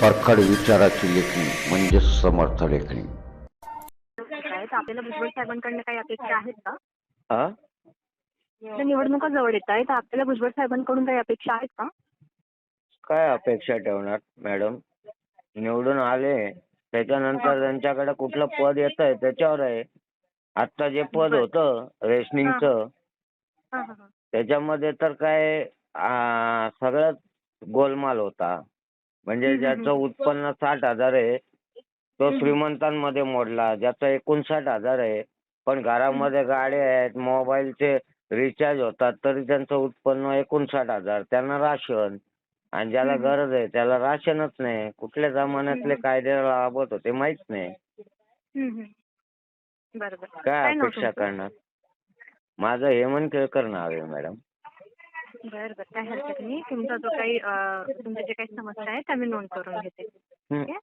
परखड विचाराची लेखणी म्हणजे समर्थ लेखणी. काय तर आपल्याला भुजबळ साहेबांकडनं काही अपेक्षा आहेत का? हा तर निवडणुका जवळ येत आहेत तर आपल्याला भुजबळ साहेबांकडून काही अपेक्षा आहेत का? काय अपेक्षा ठेवणार मॅडम? निवडून आले त्याच्यानंतर त्यांच्याकडे कुठलं पद येत आहे त्याच्यावर आहे. आता जे पद. होतं रेशनिंगचं हां. हां हां त्याच्यामध्ये तर काय सगळंच गोलमाल होता. म्हणजे ज्याचं. उत्पन्न साठ हजार आहे तो. श्रीमंतांमध्ये मोडला ज्याचं एकोणसाठ हजार आहे पण घरामध्ये गाड्या आहेत मोबाईलचे रिचार्ज होतात तरी त्यांचं उत्पन्न एकोणसाठ हजार त्यांना राशन आणि ज्याला. गरज आहे त्याला राशनच नाही कुठल्या जमान्यातले. कायदे राबवत होते माहीत नाही काय नाव अपेक्षा तुमचं? करणार माझं हेमंत केळकर नाव आहे मॅडम बरं बरं. काही हरकत नाही. तुमचा जो काही तुमच्या जे काही समस्या आहेत त्या मी नोंद करून घेते. ठीक आहे?